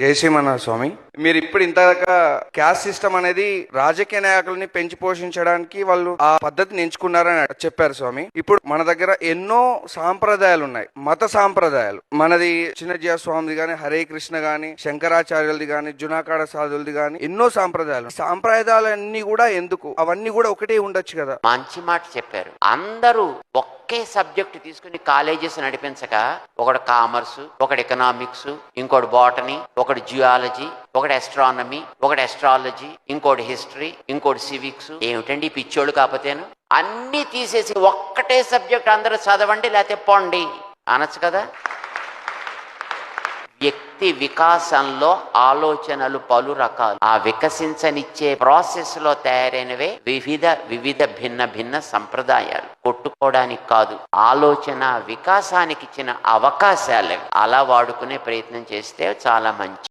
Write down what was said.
జయ శ్రీమన్నాథ స్వామి. మీరు ఇప్పుడు ఇంతదాకా caste system అనేది రాజకీయ నాయకులని పెంచి పోషించడానికి వాళ్ళు ఆ పద్ధతిని ఎంచుకున్నారని చెప్పారు స్వామి. ఇప్పుడు మన దగ్గర ఎన్నో సాంప్రదాయాలు ఉన్నాయి. మత సాంప్రదాయాలు. మనది చిన్నజీవ స్వామిది గాని హరే కృష్ణ గాని శంకరాచార్యులది గాని జునాకాడ సాధులది గాని ఎన్నో సాంప్రదాయాలు. సాంప్రదాయాలన్నీ కూడా ఎందుకు? అవన్నీ కూడా ఒకటే ఉండొచ్చు కదా. మంచి మాట చెప్పారు. అందరూ ఒకే సబ్జెక్ట్ తీసుకుని కాలేజెస్ నడిపించక ఒకడు కామర్స్ ఒకడు ఎకనామిక్స్ ఇంకోటి బాటనీ ఒకటి జియాలజీ ఒకటి ఒకటి ఎస్ట్రానమీ ఒకటి ఎస్ట్రాలజీ ఇంకోటి హిస్టరీ ఇంకోటి సివిక్స్ ఏమిటండి పిచ్చోళ్ళు కాకపోతేను? అన్నీ తీసేసి ఒక్కటే సబ్జెక్ట్ అందరూ చదవండి లేకపోతే పోండి. అనొచ్చు కదా? వ్యక్తి వికాసంలో ఆలోచనలు పలు రకాలు. ఆ వికసించనిచ్చే ప్రాసెస్లో తయారైనవే వివిధ వివిధ భిన్న భిన్న సంప్రదాయాలు. కొట్టుకోవడానికి కాదు ఆలోచన వికాసానికి ఇచ్చిన అవకాశాలు అలా వాడుకునే ప్రయత్నం చేస్తే చాలా మంచి